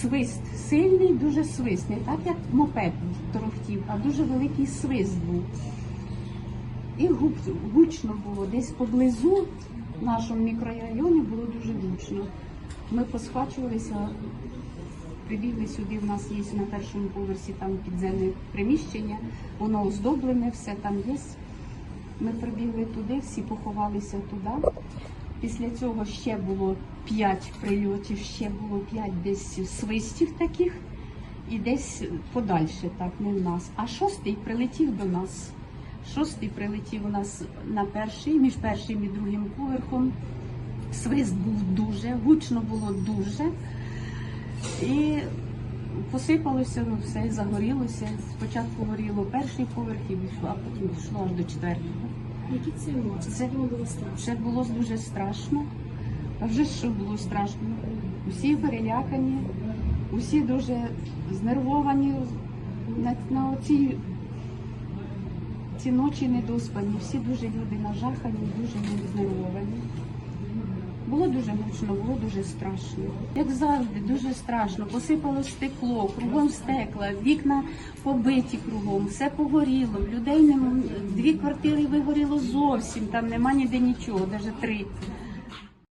свист сильний, дуже свист. Не так, як мопед торохтів, а дуже великий свист був. І гучно було. Десь поблизу в нашому мікрорайоні було дуже гучно. Ми посхвачувалися, прибігли сюди. У нас є на першому поверсі там підземне приміщення, воно оздоблене, все там є. Ми прибігли туди, всі поховалися туди. Після цього ще було п'ять прильотів, ще було п'ять десь свистів таких, і десь подальше, так, не в нас. А шостий прилетів до нас. Шостий прилетів у нас на перший, між першим і другим поверхом. Свист був дуже, гучно було дуже. І посипалося, ну все, загорілося. Спочатку горіло перший поверх і пішло, а потім пішло аж до четвертого. Які це емоції? Це- було страшно. Це було дуже страшно. А вже що було страшно. Усі перелякані, усі дуже знервовані на, на оці ці ночі недоспані. Всі дуже люди нажахані, дуже знервовані. Було дуже гучно, було дуже страшно. Як завжди, дуже страшно. Посипало стекло, кругом стекла, вікна побиті кругом, все погоріло. Людей нема, дві квартири вигоріло зовсім, там нема ніде нічого, навіть три.